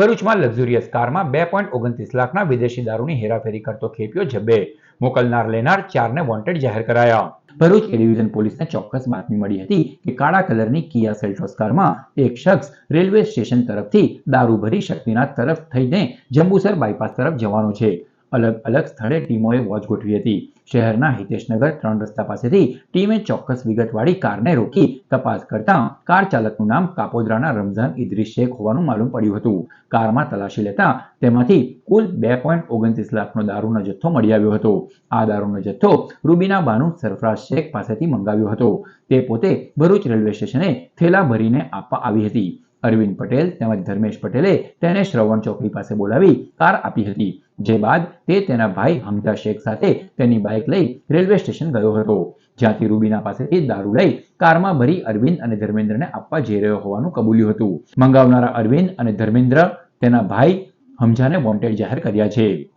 ભરૂચમાં લક્ઝુરિયસ કારમાં બે પોઈન્ટ ઓગણત્રીસ લાખના વિદેશી દારૂની હેરાફેરી કરતો ખેપિયો જબ્બે. મોકલનાર લેનાર ચારને વોન્ટેડ જાહેર કરાયા. ભરૂચ એ ડિવિઝન પોલીસને ચોક્કસ બાતમી મળી હતી કે કાળા કલરની કિયા સેલ્ટોસ કારમાં એક શખ્સ રેલવે સ્ટેશન તરફથી દારૂ ભરી શક્તિનાથ તરફ થઈને જંબુસર બાયપાસ તરફ જવાનો છે. અલગ અલગ સ્થળે ટીમોએ વોચ ગોઠવી હતી. શહેરના હિતેશનગર ત્રણ રસ્તા પાસેથી ટીમે ચોક્કસ વિગતવાળી કારને રોકી તપાસ કરતા કાર ચાલકનું નામ કાપોદ્રાના રમઝાન ઇદ્રીસ શેખ હોવાનું માલુમ પડ્યું હતું. કારમાં તલાશી લેતા તેમાંથી કુલ બે પોઈન્ટ ઓગણત્રીસ લાખનો દારૂનો જથ્થો મળી આવ્યો હતો. આ દારૂનો જથ્થો રૂબીના બાનુ સરફરાજ શેખ પાસેથી મંગાવ્યો હતો. તે પોતે ભરૂચ રેલવે સ્ટેશને થેલા ભરીને આપવા આવી હતી. અરવિંદ પટેલ તેમજ ધર્મેશ પટેલે તેને શ્રવણ ચોકડી પાસે બોલાવી કાર આપી હતી. જે બાદ તે તેના ભાઈ હમઝા શેખ સાથે તેની બાઇક લઈ રેલવે સ્ટેશન ગયો હતો. જ્યાંથી રૂબીના પાસેથી દારૂ લઈ કારમાં ભરી અરવિંદ અને ધર્મેન્દ્રને આપવા જઈ રહ્યો હોવાનું કબૂલ્યું હતું. મંગાવનારા અરવિંદ અને ધર્મેન્દ્ર તેના ભાઈ હમઝાને વોન્ટેડ જાહેર કર્યા છે.